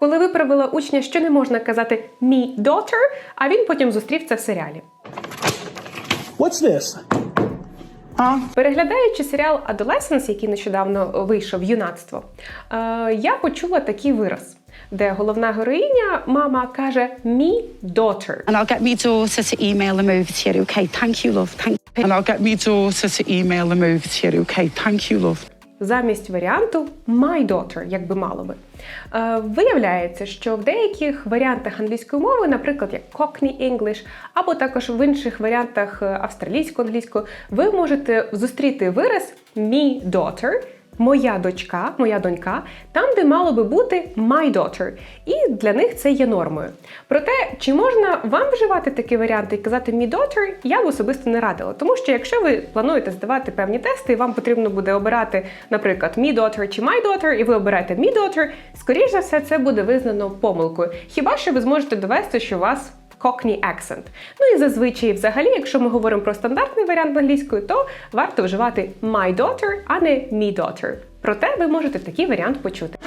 Коли виправила учня, що не можна казати «me daughter», а він потім зустрів це в серіалі. What's this? Huh? Переглядаючи серіал Adolescence, який нещодавно вийшов юнацтво, е, я почула такий вираз, де головна героїня, мама каже «me daughter». And I'll get me daughter to email them over to you. Okay, thank you, love. Thank you. And I'll get me daughter to email them over to you. Okay, thank you, love. Замість варіанту my daughter, як би мало би. Е, виявляється, що в деяких варіантах англійської мови, наприклад, як Cockney English, або також в інших варіантах е, австралійсько-англійської, ви можете зустріти вираз me daughter. Моя дочка, моя донька, там, де мало би бути my daughter. І для них це є нормою. Проте, чи можна вам вживати такі варіанти і казати me daughter, я б особисто не радила. Тому що якщо ви плануєте здавати певні тести, і вам потрібно буде обирати, наприклад, me daughter чи my daughter, і ви обираєте me daughter, скоріш за все, це буде визнано помилкою. Хіба що ви зможете довести, що у вас Cockney accent. Ну і зазвичай, взагалі, якщо ми говоримо про стандартний варіант англійської, то варто вживати my daughter, а не me daughter. Проте ви можете такий варіант почути.